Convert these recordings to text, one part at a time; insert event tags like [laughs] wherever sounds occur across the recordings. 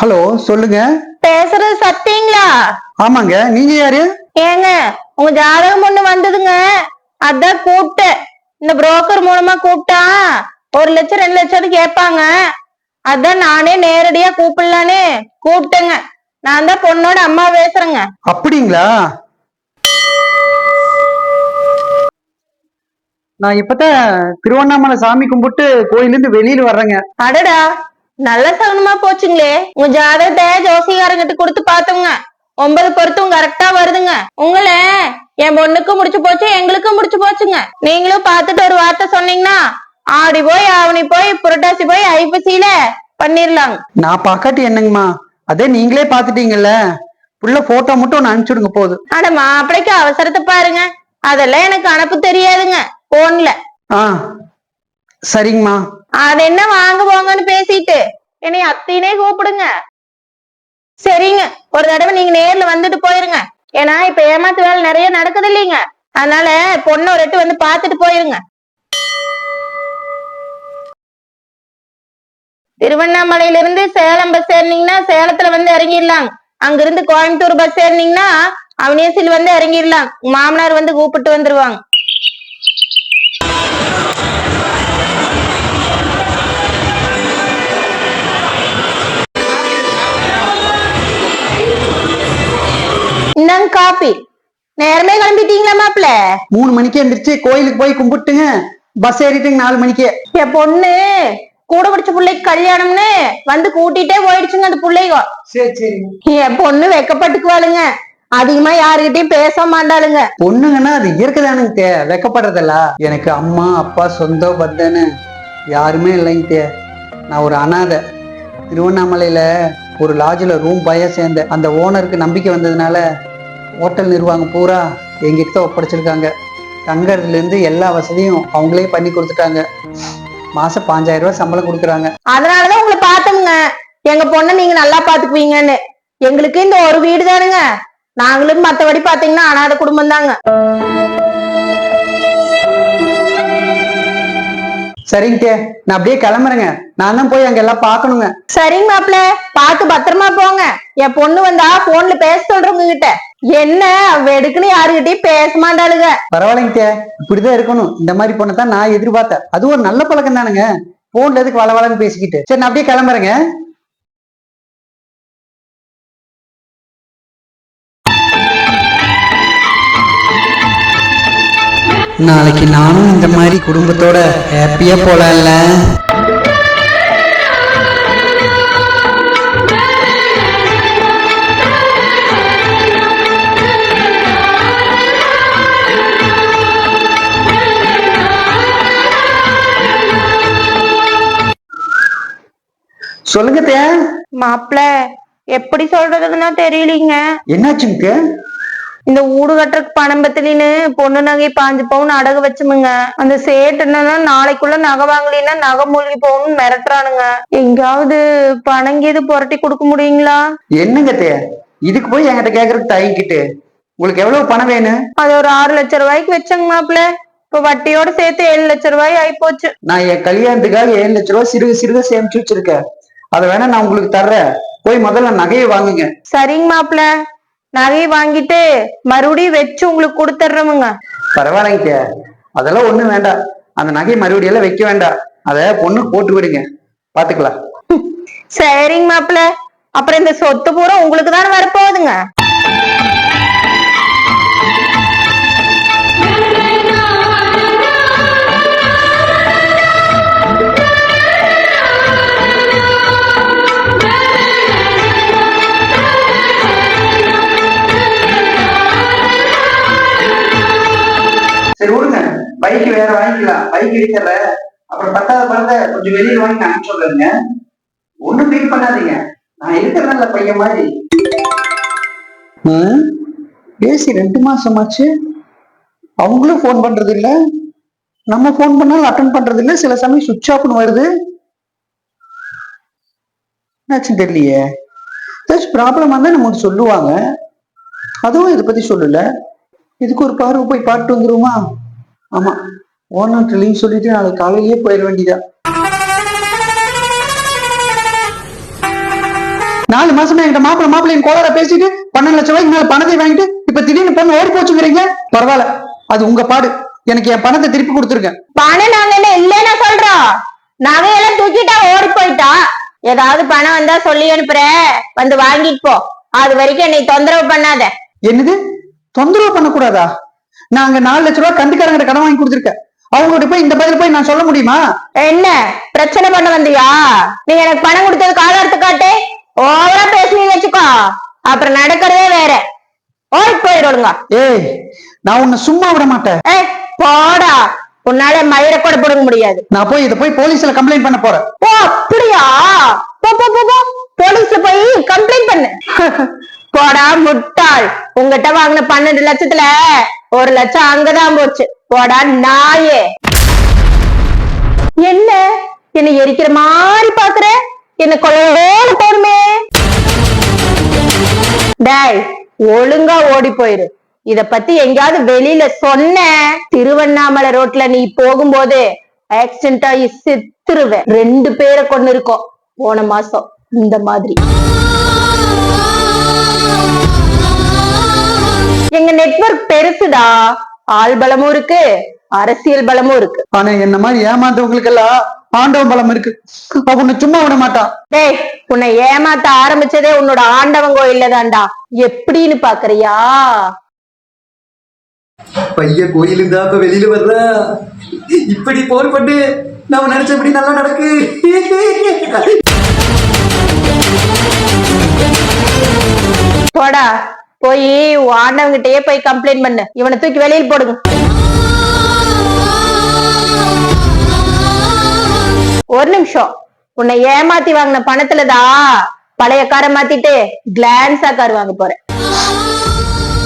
Hello சொல்லுங்க. பேசுறது சத்தியங்களா? ஆமாங்க. நீங்க யாரு? ஏங்க உங்க ஜாதகம் ஒண்ணு வந்ததுங்க. அதான் கூப்பிட்டேன். இந்த புரோக்கர் மூலமா கூப்பிட்டா ஒரு லட்சம் ரெண்டு லட்சம் கேட்பாங்க. அதான் நானே நேரடியா கூப்பிடலான்னு கூப்பிட்டேங்க. நான் தான் பொண்ணோட அம்மா பேசுறேங்க. அப்படிங்களா? நான் இப்பதான் திருவண்ணாமலை சாமி கும்பிட்டு கோயிலிருந்து வெளியில வர்றேங்க. அடடா. நல்ல சகுனமா போச்சுங்களே. உங்க ஜாதகத்தை ஜோசிகாரங்கிட்ட கொடுத்து பார்த்தோங்க ஒன்பது பொருத்தும் கரெக்டா வருதுங்க. உங்களை என் பொண்ணுக்கும் முடிச்சு போச்சு எங்களுக்கும் முடிச்சு போச்சுங்க. நீங்களும் பார்த்துட்டு ஒரு வார்த்தை சொன்னீங்கன்னா ஆடி போய் ஆவணி போய் புரட்டாசி போய் ஐப்பசியில பண்ணிரலாங்க. நான் பார்க்காட்டி என்னங்கம்மா? அதே நீங்களே பாத்துட்டீங்கல்ல புள்ள போட்டோ மட்டும் ஒன்று அனுப்பிச்சுடுங்க போதும் அட மாப்பிளைக்கு அவசரத்தை பாருங்க. அதெல்லாம் எனக்கு அனுப்பு தெரியாதுங்க போன்ல ஆ. சரிங்கம்மா. அது என்ன வாங்க போங்கன்னு பேசிட்டு என்னை அத்தினே கூப்பிடுங்க. சரிங்க. ஒரு தடவை நீங்க நேர்ல வந்துட்டு போயிருங்க. ஏன்னா இப்ப ஏமாத்து வேலை நிறைய நடக்குது இல்லைங்க. அதனால பொண்ணு ஒரு எட்டு வந்து பாத்துட்டு போயிருங்க. திருவண்ணாமலையில இருந்து சேலம் பஸ் ஏறினீங்கன்னா சேலத்துல வந்து இறங்கிடலாம். அங்கிருந்து கோயம்புத்தூர் பஸ் ஏறினீங்கன்னா அவனியசில் வந்து இறங்கிடலாம். மாமனார் வந்து கூப்பிட்டு வந்துருவாங்க. இந்தாங்க காப்பி? நேரமே கிளம்பிட்டீங்களா மாப்பிள்ள? மூணு மணிக்கு எந்திரிச்சு கோயிலுக்கு போய் கும்பிட்டுங்க. பஸ் ஏறிட்டுங்க நாலு மணிக்கு. என் பொண்ணு கூட படிச்ச பிள்ளைக்கு கல்யாணம்னு வந்து கூட்டிட்டே போயிடுச்சுங்க அந்த பிள்ளைங்க. சரி சரி. என் பொண்ணு வெக்கப்பட்டுக்குவாளுங்க. அதிகமா யாருகிட்டயும் பேச மாட்டாளுங்க. பொண்ணுங்கன்னா அது இயற்கை தானுங்க தே வெக்கப்படுறதில்ல. எனக்கு அம்மா அப்பா சொந்த பந்தன்னு யாருமே இல்லைங்க தே. நான் ஒரு அனாதை. திருவண்ணாமலையில ஒரு லாட்ஜில் ரூம் பய சேர்ந்தேன். அந்த ஓனருக்கு நம்பிக்கை வந்ததுனால ஹோட்டல் நிர்வாகம் பூரா எங்கிட்ட ஒப்படைச்சிருக்காங்க. தங்கறதுலேருந்து எல்லா வசதியும் அவங்களே பண்ணி கொடுத்துட்டாங்க. மாசம் பாஞ்சாயிரம் ரூபாய் சம்பளம் கொடுக்குறாங்க. அதனாலதான் உங்களை பார்த்தோம்ங்க. எங்க பொண்ணை நீங்க நல்லா பாத்துக்குவீங்கன்னு எங்களுக்கு இந்த ஒரு வீடு தானுங்க. நாங்களும் மத்தபடி பாத்தீங்கன்னா அனாதை குடும்பம் தாங்க. சரிங்க தே நான் அப்படியே கிளம்புறேங்க. நான் தான் போய் அங்க எல்லாம் பார்க்கணுங்க. சரிங்க மாப்பிள்ள. பார்த்து பத்திரமா போங்க. என் பொண்ணு வந்தா போன்ல பேச சொல்றவங்க கிட்ட. என்ன? அவ எடுக்குன்னு யாருகிட்டயும் பேச மாட்டாளுங்க பரவாயில்லைங்க தே இப்படிதான் இருக்கணும். இந்த மாதிரி பொண்ணை தான் நான் எதிர்பார்த்தேன். அது ஒரு நல்ல பழக்கம் தானுங்க. போன்ல எதுக்கு வள வளன்னு பேசிக்கிட்டு. சரி நான் அப்படியே கிளம்புறேங்க. நாளைக்கு நானும் இந்த மாதிரி குடும்பத்தோட ஹாப்பியா போலாம்ல. சொல்லுங்க தே. மாப்பிள்ள எப்படி சொல்றதுன்னா தெரியலீங்க. என்னாச்சுங்க? இந்த ஊடு கட்டுறதுக்கு பணம் பத்தலின்னு பொண்ணு நகை பாஞ்சு பவுன் அடகு வச்சுமுங்க. அந்த சேட்டு என்னன்னா நாளைக்குள்ள நகை வாங்கலின்னா நகை மூழ்கி போகணும்னு மிரட்டுறானுங்க. எங்காவது பணம் கீது புரட்டி கொடுக்க முடியுங்களா? என்னங்க தே? இதுக்கு போய் என்கிட்ட கேக்குறதுக்கு தயங்கிட்டு உங்களுக்கு எவ்வளவு பணம் வேணும்? அது ஒரு ஆறு லட்சம் ரூபாய்க்கு வச்சங்க மாப்பிள்ள இப்ப வட்டியோட சேர்த்து ஏழு லட்சம் ரூபாய் ஆயிப்போச்சு. நான் என் கல்யாணத்துக்காக ஏழு லட்ச ரூபா சிறுக சிறுக சேமிச்சு வச்சிருக்கேன். அதை வேணா நான் உங்களுக்கு தர்றேன். போய் முதல்ல நகையை வாங்குங்க. சரிங்க மாப்பிள்ள. நகையை வாங்கிட்டு மறுபடியும் வச்சு உங்களுக்கு கொடுத்துட்றோமுங்க பரவாயில்லைங்க. அதெல்லாம் ஒண்ணும் வேண்டாம். அந்த நகை மறுபடியும் எல்லாம் வைக்க வேண்டாம். அத பொண்ணு போட்டு விடுங்க. பாத்துக்கலாம். சரிங்க மாப்பிள்ள. அப்புறம் இந்த சொத்து பூரா உங்களுக்கு தானே வரப்போகுதுங்க? பைக் வேற வாங்கிக்கலாம். பைக் இருக்கிற அப்புறம் பத்தாவது பிறந்த கொஞ்சம் வெளியில வாங்கி நான் சொல்றேங்க ஒண்ணும் ஃபீல் பண்ணாதீங்க. நான் இருக்கிறேன்ல பையன் மாதிரி. ம், பேசி ரெண்டு மாசம் ஆச்சு. அவங்களும் ஃபோன் பண்றது இல்ல நம்ம ஃபோன் பண்ணாலும் அட்டன் பண்றது இல்ல சில சமயம் சுவிட்ச் ஆஃப்னு வருது. என்னாச்சுன்னு தெரியலையே. ஏதாச்சும் ப்ராப்ளமாக இருந்தால் நமக்கு சொல்லுவாங்க. அதுவும் இதை பத்தி சொல்லல. இதுக்கு ஒரு பார்வை போய் பாட்டு வந்துருமா ஆமா. ஓனர் லிங்க் சொல்லிட்டு நாளைக்கு காலையிலேயே போயிட வேண்டியதா? நாலு மாசமா எங்க மாப்பிள்ள மாப்பிள்ளையும் கோளார பேசிட்டு பன்னெண்டு லட்சம் ரூபாய்க்கு மேல பணத்தை வாங்கிட்டு இப்ப திடீர்னு பொண்ணு ஓடி போச்சுங்கிறீங்க? பரவாயில்ல. அது உங்க பாடு. எனக்கு என் பணத்தை திருப்பி கொடுத்துருங்க. பணம் நாங்க என்ன இல்லைன்னா சொல்றோம். நகையெல்லாம் தூக்கிட்டா ஓடி போயிட்டா. ஏதாவது பணம் வந்தா சொல்லி அனுப்புறேன் வந்து வாங்கிட்டு போ. அது வரைக்கும் என்னை தொந்தரவு பண்ணாத. என்னது? தொந்தரவு பண்ணக்கூடாதா? நாங்க நாலு லட்ச ரூபாய் கண்டுக்காரங்கிட்ட கடன் வாங்கி கொடுத்துருக்கேன். அவங்ககிட்ட போய் இந்த பதில் போய் நான் சொல்ல முடியுமா? என்ன? பிரச்சனை பண்ண வந்தியா? நீ எனக்கு பணம் கொடுத்ததுக்கு ஆதாரத்தை காட்டு ஓவரா பேசுனீங்க வச்சுக்கோ. அப்புறம் நடக்கிறதே வேற. ஓடி போயிடுங்க. ஏய் நான் உன்னை சும்மா விட மாட்டேன். ஏய் போடா. உன்னால மயிரை கூட பிடுங்க முடியாது. நான் போய் இதை போய் போலீஸ்ல கம்ப்ளைண்ட் பண்ண போறேன். ஓ அப்படியா? போ போ போ, போ. போலீஸ்ல போய் கம்ப்ளைண்ட் பண்ணு. [laughs] போடா முட்டாள். உங்ககிட்ட வாங்கின பன்னெண்டு லட்சத்துல ஒரு லட்சம் அங்கதான் போச்சு. போடா நாயே. என்ன? என்ன எரிக்கிற மாதிரி பாக்குற? என்ன கொள்ளோடு போடுமே டேய் ஒழுங்கா ஓடி போயிரு. இத பத்தி எங்கேயாவது வெளியில சொன்ன திருவண்ணாமலை ரோட்ல நீ போகும்போது ஆக்சிடென்ட் ஆகி செத்துருவேன். ரெண்டு பேரை கொண்டு இருக்கோம் போன மாசம் இந்த மாதிரி. எங்க நெட்வொர்க் பெருசுடா. ஆள் பலமும் இருக்கு அரசியல் பலமும் இருக்கு. ஆனா என்ன மாதிரி ஏமாந்தவங்களுக்கு எல்லாம் ஆண்டவன் பலம் இருக்கு. உன்னை சும்மா விட மாட்டான். டேய் உன்னை ஏமாத்த ஆரம்பிச்சதே உன்னோட ஆண்டவன் கோயில்ல தான்டா. எப்படின்னு பாக்குறியா? பையன் கோயிலுக்கு தான் இப்ப வெளியில வர்ற? இப்படி போர் பண்ணு. நாம நினைச்சபடி நல்லா நடக்கு. போடா. போய் ஆண்டவங்கிட்டயே போய் கம்ப்ளைண்ட் பண்ணு. இவனை தூக்கி வெளியில் போடுங்க. ஒரு நிமிஷம். உன்னை ஏமாத்தி வாங்கின பணத்துலதான் பழைய காரை மாத்திட்டு கிளான்ஸா கார் வாங்க போறேன்.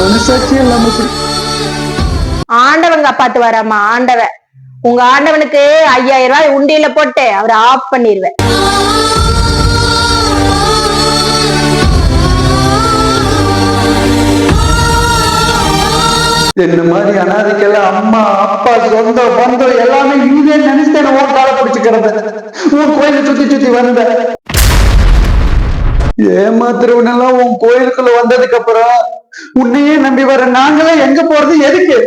மனசாட்சி இல்லாம காப்பாத்து வராமா? ஆண்டவன். உங்க ஆண்டவனுக்கு ஐயாயிரம் ரூபாய் உண்டியல போட்டு அவரை ஆஃப் பண்ணிடுவேன் என்ன மாதிரி அனாதைக்கெல்லாம் அம்மா அப்பா சொந்த பந்தம் எல்லாமே நீதே நினைச்சு உன் காலை பிடிச்சு கிடந்த. உன் கோயில சுத்தி சுத்தி வந்த. ஏமாத்துறவனெல்லாம் உன் கோயிலுக்குள்ள வந்ததுக்கு அப்புறம் உன்னையே நம்பி வர நாங்களே எங்க போறது எதுக்கு?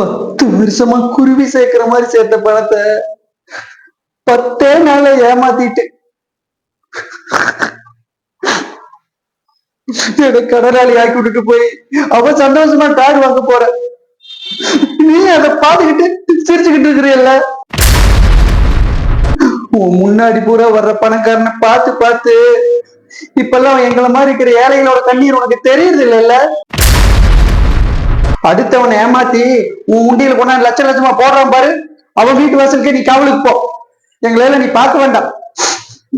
பத்து வருஷமா குருவி சேர்க்கிற மாதிரி சேர்த்த பணத்தை பத்தே நாள ஏமாத்திட்டு. [laughs] கடனாளி ஆக்கி விட்டுட்டு போய் அவ சந்தோஷமா கார் வாங்க போற. நீ அதை பாத்துக்கிட்டு சிரிச்சுக்கிட்டு இருக்கிறியல்ல உன் முன்னாடி பூரா வர்ற பணக்காரனை பார்த்து பார்த்து இப்பெல்லாம் எங்களை மாதிரி இருக்கிற ஏழைகளோட கண்ணீர் உனக்கு தெரியுது இல்லைல்ல? அடுத்தவனை ஏமாத்தி உன் உண்டியல கொண்டா லட்ச லட்சமா போடுறான் பாரு. அவன் வீட்டு வாசலுக்கு நீ கவலுக்கு போ. எங்களால நீ பார்க்க வேண்டாம்.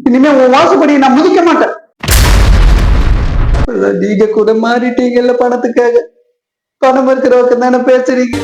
இனிமே உன் வாசப்படி நான் முதிக்க மாட்டேன். நீங்க கூட மாறிட்டீங்கல்ல பணத்துக்காக. பணம் இருக்கிறவங்க தானே பேசுறீங்க.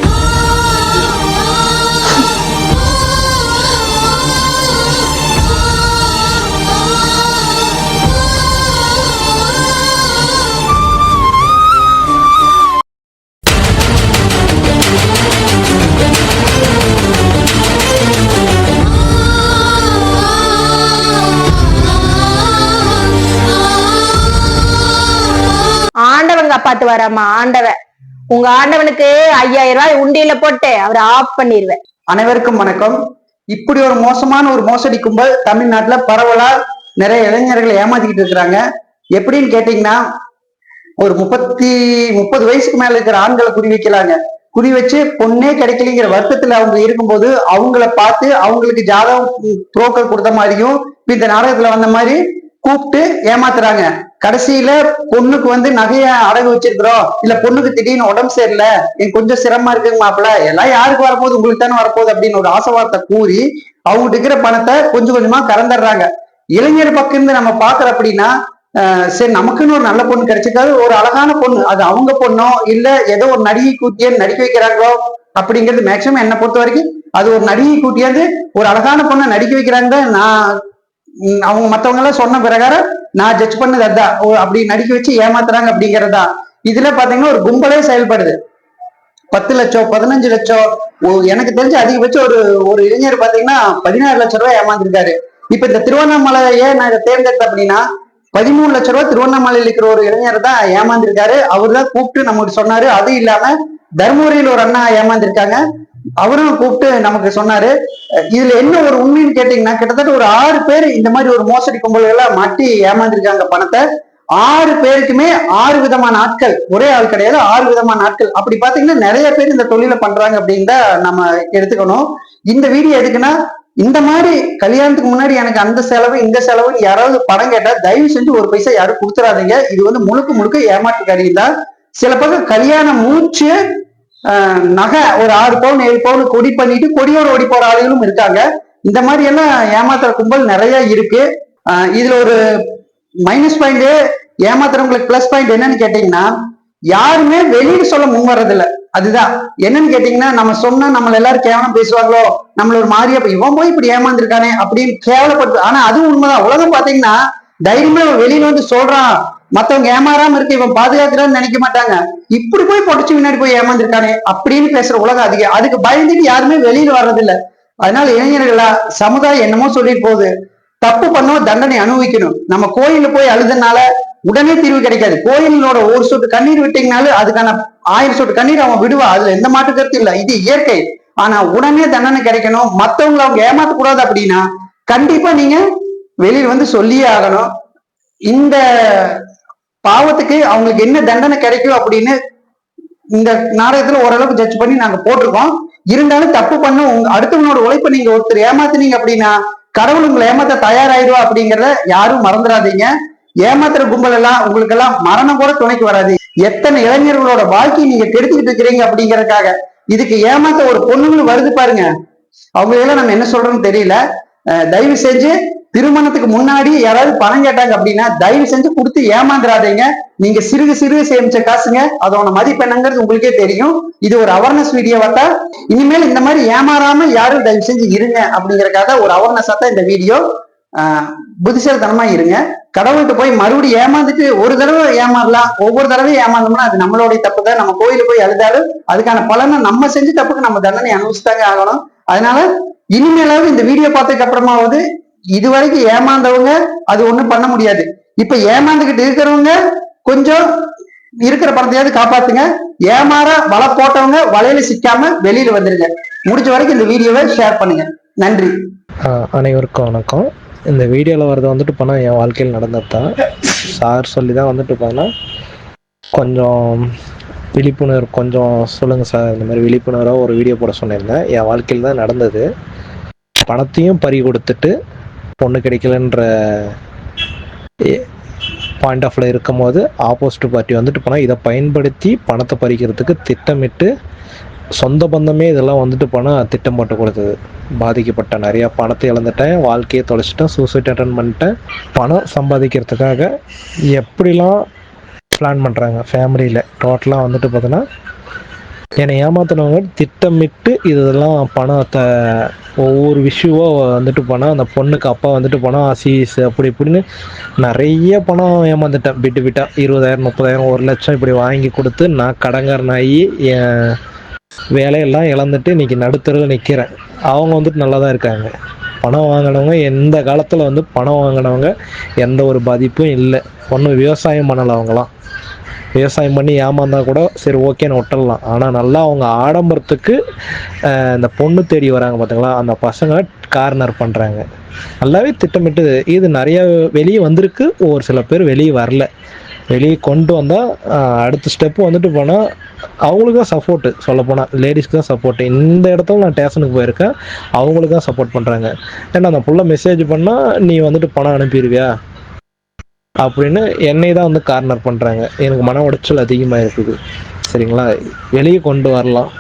ஆண்டவன் காப்பாத்து ஆண்டவன் உங்க ஆண்டவனுக்கு ஐயாயிரம் ரூபாய் உண்டியில போட்டு அவரை ஆஃப் பண்ணிடுவேன் அனைவருக்கும் வணக்கம். இப்படி ஒரு மோசமான ஒரு மோசடி கும்பல் தமிழ்நாட்டுல பரவலா நிறைய இளைஞர்களை ஏமாத்திக்கிட்டு இருக்கிறாங்க. எப்படின்னு கேட்டீங்கன்னா ஒரு முப்பத்தி முப்பது வயசுக்கு மேல இருக்கிற ஆண்களை குறி வைக்கலாங்க. குறி வச்சு பொண்ணே கிடைக்கலைங்கிற வருத்தத்துல அவங்க இருக்கும்போது அவங்கள பார்த்து அவங்களுக்கு ஜாதகம் புரோக்கர் கொடுத்த மாதிரியும் இந்த நாடகத்துல வந்த மாதிரி கூப்பிட்டு ஏமாத்துறாங்க. கடைசியில பொண்ணுக்கு வந்து நகைய அடகு வச்சிருக்கிறோம். இல்ல பொண்ணுக்கு திடீர்னு உடம்பு சரியில்லை. எனக்கு கொஞ்சம் சிரமமா இருக்குங்க மாப்பிள்ள. எல்லாம் யாருக்கு வரப்போகுது? உங்களுக்கு தானே வரப்போகுது அப்படின்னு ஒரு ஆசை வார்த்தை கூறி அவங்க இருக்கிற பணத்தை கொஞ்சம் கொஞ்சமா கறந்துடுறாங்க இளைஞர் பக்கம் இருந்து நம்ம பாக்குற அப்படின்னா சரி நமக்குன்னு ஒரு நல்ல பொண்ணு கிடைச்சிருக்காது. ஒரு அழகான பொண்ணு. அது அவங்க பொண்ணோ இல்ல ஏதோ ஒரு நடிகை கூட்டியே நடிக்க வைக்கிறாங்களோ அப்படிங்கிறது மேக்சிமம் என்னை பொறுத்த வரைக்கும் அது ஒரு நடிகை கூட்டியாந்து ஒரு அழகான பொண்ணை நடிக்க வைக்கிறாங்க. நான் அவங்க மத்தவங்க எல்லாம் சொன்ன பிரகாரம் நான் ஜட்ஜ் பண்ணது அதான். ஓ, அப்படி நடிக்க வச்சு ஏமாத்துறாங்க அப்படிங்கறதா. இதுல பாத்தீங்கன்னா ஒரு கும்பலே செயல்படுது. பத்து லட்சம் பதினஞ்சு லட்சம் ஓ, எனக்கு தெரிஞ்சு அதிகபட்சம் ஒரு ஒரு இளைஞர் பாத்தீங்கன்னா பதினாறு லட்சம் ரூபாய் ஏமாந்துருக்காரு. இப்ப இந்த திருவண்ணாமலையே நான் இதை தேர்ந்தெடுத்தேன் அப்படின்னா பதிமூணு லட்ச ரூபாய் திருவண்ணாமலையில் இருக்கிற ஒரு இளைஞர் தான் ஏமாந்திருக்காரு. அவர் தான் கூப்பிட்டு நமக்கு சொன்னாரு. அது இல்லாம தர்மபுரியில் ஒரு அண்ணா ஏமாந்திருக்காங்க. அவரும் கூப்பிட்டு நமக்கு சொன்னாரு. இதுல என்ன ஒரு உண்மைன்னு கேட்டீங்கன்னா கிட்டத்தட்ட ஒரு ஆறு பேர் இந்த மாதிரி ஒரு மோசடி கும்பல்களை மாட்டி ஏமாந்துருக்காங்க பணத்தை. ஆறு பேருக்குமே ஆறு விதமான ஆட்கள் ஒரே ஆள் கிடையாது ஆறு விதமான ஆட்கள். அப்படி பாத்தீங்கன்னா நிறைய பேர் இந்த தொழிலை பண்றாங்க அப்படின்னு தான் நம்ம எடுத்துக்கணும். இந்த வீடியோ எதுக்குன்னா இந்த மாதிரி கல்யாணத்துக்கு முன்னாடி எனக்கு அந்த செலவு இந்த செலவுன்னு யாராவது படம் கேட்டா தயவு செஞ்சு ஒரு பைசா யாரும் கொடுத்துறாதீங்க. இது வந்து முழுக்க முழுக்க ஏமாற்று கடையில் தான். சில பக்கம் கல்யாணம் மூச்சு நகை ஒரு ஆறு பவுன் ஏழு பவுன் கொடி பண்ணிட்டு கொடியோடு ஓடி போற ஆளுகளும் இருக்காங்க. இந்த மாதிரி எல்லாம் ஏமாத்துற கும்பல் நிறைய இருக்கு. இதுல ஒரு மைனஸ் பாயிண்ட் ஏமாத்துறவங்களுக்கு பிளஸ் பாயிண்ட் என்னன்னு கேட்டீங்கன்னா யாருமே வெளியில சொல்ல முன் வர்றதில்ல. அதுதான். என்னன்னு கேட்டீங்கன்னா நம்ம சொன்னா நம்மள எல்லாரும் கேவலம் பேசுவாங்களோ? நம்மள ஒரு மாதிரியா இவன் போய் இப்படி ஏமாந்துருக்கானே அப்படின்னு கேவலப்படுத்து ஆனா அதுவும் உண்மைதான். உலகம் பாத்தீங்கன்னா தைரியமா வெளியில வந்து சொல்றான். மத்தவங்க ஏமாறாம இருக்க இவன் பாதுகாக்கிறான்னு நினைக்க மாட்டாங்க. இப்படி போய் பொடிச்சு முன்னாடி போய் ஏமாந்துருக்கானே அப்படின்னு பேசுற உலகம் அதிக அதுக்கு பயந்துட்டு யாருமே வெளியில வர்றதில்ல. அதனால இளைஞர்களா சமுதாயம் என்னமோ சொல்லிட்டு போகுது. தப்பு பண்ணோம் தண்டனை அனுபவிக்கணும். நம்ம கோயில போய் அழுதுனால உடனே தீர்வு கிடைக்காது. கோயிலோட ஒரு சொட்டு கண்ணீர் விட்டீங்கனாலும் அதுக்கான ஆயிரம் சொட்டு கண்ணீர் அவன் விடுவா. அதுல எந்த மாற்று கருத்து இல்ல. இது இயற்கை. ஆனா உடனே தண்டனை கிடைக்கணும். மத்தவங்களை அவங்க ஏமாத்த கூடாது அப்படின்னா கண்டிப்பா நீங்க வெளியில் வந்து சொல்லியே ஆகணும். இந்த பாவத்துக்கு அவங்களுக்கு என்ன தண்டனை கிடைக்கும் அப்படின்னு இந்த நாடகத்துல ஓரளவுக்கு ஜட்ஜ் பண்ணி நாங்க போட்டிருக்கோம். இருந்தாலும் தப்பு பண்ண உங்க அடுத்தவனோட உழைப்பை நீங்க ஒருத்தர் ஏமாத்துனீங்க அப்படின்னா கடவுள் உங்களை ஏமாத்த தயாராயிருவா அப்படிங்கறத யாரும் மறந்துடாதீங்க. ஏமாத்துற கும்பல் எல்லாம் உங்களுக்கு எல்லாம் மரணம் கூட துணைக்கு வராது. எத்தனை இளைஞர்களோட வாழ்க்கையை நீங்க கெடுத்துக்கிட்டு இருக்கிறீங்க அப்படிங்கறதுக்காக இதுக்கு ஏமாத்த ஒரு பொண்ணுங்களும் வருது பாருங்க. அவங்க எல்லாம் நம்ம என்ன சொல்றோம்னு தெரியல. தயவு செஞ்சு திருமணத்துக்கு முன்னாடி யாராவது பணம் கேட்டாங்க அப்படின்னா தயவு செஞ்சு கொடுத்து ஏமாந்துடாதீங்க நீங்க சிறுகு சிறுகு சேமிச்ச காசுங்க. அதோட மதிப்பு என்னங்கிறது உங்களுக்கே தெரியும். இது ஒரு அவேர்னஸ் வீடியோவா தான் இனிமேல் இந்த மாதிரி ஏமாறாம யாரும் தயவு செஞ்சு இருங்க அப்படிங்கறக்காக ஒரு அவேர்னஸா தான் இந்த வீடியோ புத்திசாலித்தனமா இருங்க. கடவுள்கிட்ட போய் மறுபடியும் ஏமாந்துட்டு ஒரு தடவை ஏமாறலாம். ஒவ்வொரு தடவையும் ஏமாந்தோம்னா அது நம்மளுடைய தப்பு தான். நம்ம கோயிலுக்கு போய் அழுதாலும் அதுக்கான பலனை நம்ம செஞ்ச தப்புக்கு நம்ம தண்டனை அனுபவிச்சுதாங்க ஆகணும். அதனால இனிமேலாவது இந்த வீடியோ பார்த்ததுக்கு அப்புறமாவது இது வரைக்கும் ஏமாந்தவங்க அது ஒண்ணும் பண்ண முடியாது. இப்ப ஏமாந்துகிட்டு இருக்கிறவங்க கொஞ்சம் இருக்கிற பணத்தையாவது காப்பாத்துங்க. ஏமாற வலை போட்டவங்க வலையில சிக்காம வெளியில வந்துருங்க. முடிஞ்ச வரைக்கும் இந்த வீடியோவை ஷேர் பண்ணுங்க. நன்றி. அனைவருக்கும் வணக்கம். இந்த வீடியோவில் வர்றது வந்துட்டு போனால் என் வாழ்க்கையில் நடந்தது தான் சார் சொல்லி தான் வந்துட்டு பார்த்தா கொஞ்சம் விழிப்புணர்வு கொஞ்சம் சொல்லுங்கள் சார் இந்த மாதிரி விழிப்புணர்வாக ஒரு வீடியோ போட சொன்னிருந்தேன். என் வாழ்க்கையில் தான் நடந்தது. பணத்தையும் பறி கொடுத்துட்டு பொண்ணு கிடைக்கலன்ற பாயிண்ட் ஆஃப்ல இருக்கும் போது ஆப்போசிட் பார்ட்டி வந்துட்டு போனால் இதை பயன்படுத்தி பணத்தை பறிக்கிறதுக்கு திட்டமிட்டு சொந்த பந்தமே இதெல்லாம் வந்துட்டு போனால் திட்டம் போட்டு கொடுத்தது. பாதிக்கப்பட்டேன். நிறைய பணத்தை இழந்துட்டேன். வாழ்க்கையை தொலைச்சிட்டேன். சூசைட் அட்டன் பண்ணிட்டேன். பணம் சம்பாதிக்கிறதுக்காக எப்படிலாம் பிளான் பண்ணுறாங்க ஃபேமிலியில் டோட்டலாக வந்துட்டு பார்த்தோன்னா என்னை ஏமாத்தினவங்க திட்டமிட்டு இதெல்லாம் பணத்தை ஒவ்வொரு விஷயவோ வந்துட்டு போனால் அந்த பொண்ணுக்கு அப்பா வந்துட்டு போனால் ஆசிஸ் அப்படி இப்படின்னு நிறைய பணம் ஏமாந்துட்டேன். பிட்டு பிட்டா இருபதாயிரம் முப்பதாயிரம் ஒரு லட்சம் இப்படி வாங்கி கொடுத்து நான் கடங்காரனாகி என் வேலையெல்லாம் இழந்துட்டு இன்னைக்கு நடுத்தருவில் நிற்கிறேன் அவங்க வந்துட்டு நல்லா தான் இருக்காங்க. பணம் வாங்கினவங்க எந்த காலத்தில் வந்து பணம் வாங்கினவங்க எந்த ஒரு பாதிப்பும் இல்லை. ஒன்றும் விவசாயம் பண்ணலை அவங்களாம். விவசாயம் பண்ணி ஏமாந்தா கூட சரி ஓகேன்னு விட்டுடலாம் ஆனால் நல்லா அவங்க ஆடம்பரத்துக்கு இந்த பொண்ணு தேடி வராங்க பார்த்தீங்களா அந்த பசங்க கார்னர் பண்ணுறாங்க நல்லாவே திட்டமிட்டு இது நிறையா வெளியே வந்திருக்கு. ஒரு சில பேர் வெளியே வரல. வெளியே கொண்டு வந்தால் அடுத்த ஸ்டெப்பு வந்துட்டு போனால் அவங்களுக்கு தான் சப்போர்ட்டு சொல்லப்போனால் லேடிஸ்க்கு தான் சப்போர்ட்டு இந்த இடத்துல நான் ஸ்டேஷனுக்கு போயிருக்கேன். அவங்களுக்கு தான் சப்போர்ட் பண்ணுறாங்க ஏன்னா அந்த புள்ள மெசேஜ் பண்ணால் நீ வந்துட்டு பணம் அனுப்பிடுவியா? அப்படின்னு என்னை தான் வந்து கார்னர் பண்ணுறாங்க எனக்கு மன உடைச்சல் அதிகமாக இருக்குது. சரிங்களா? வெளியே கொண்டு வரலாம்.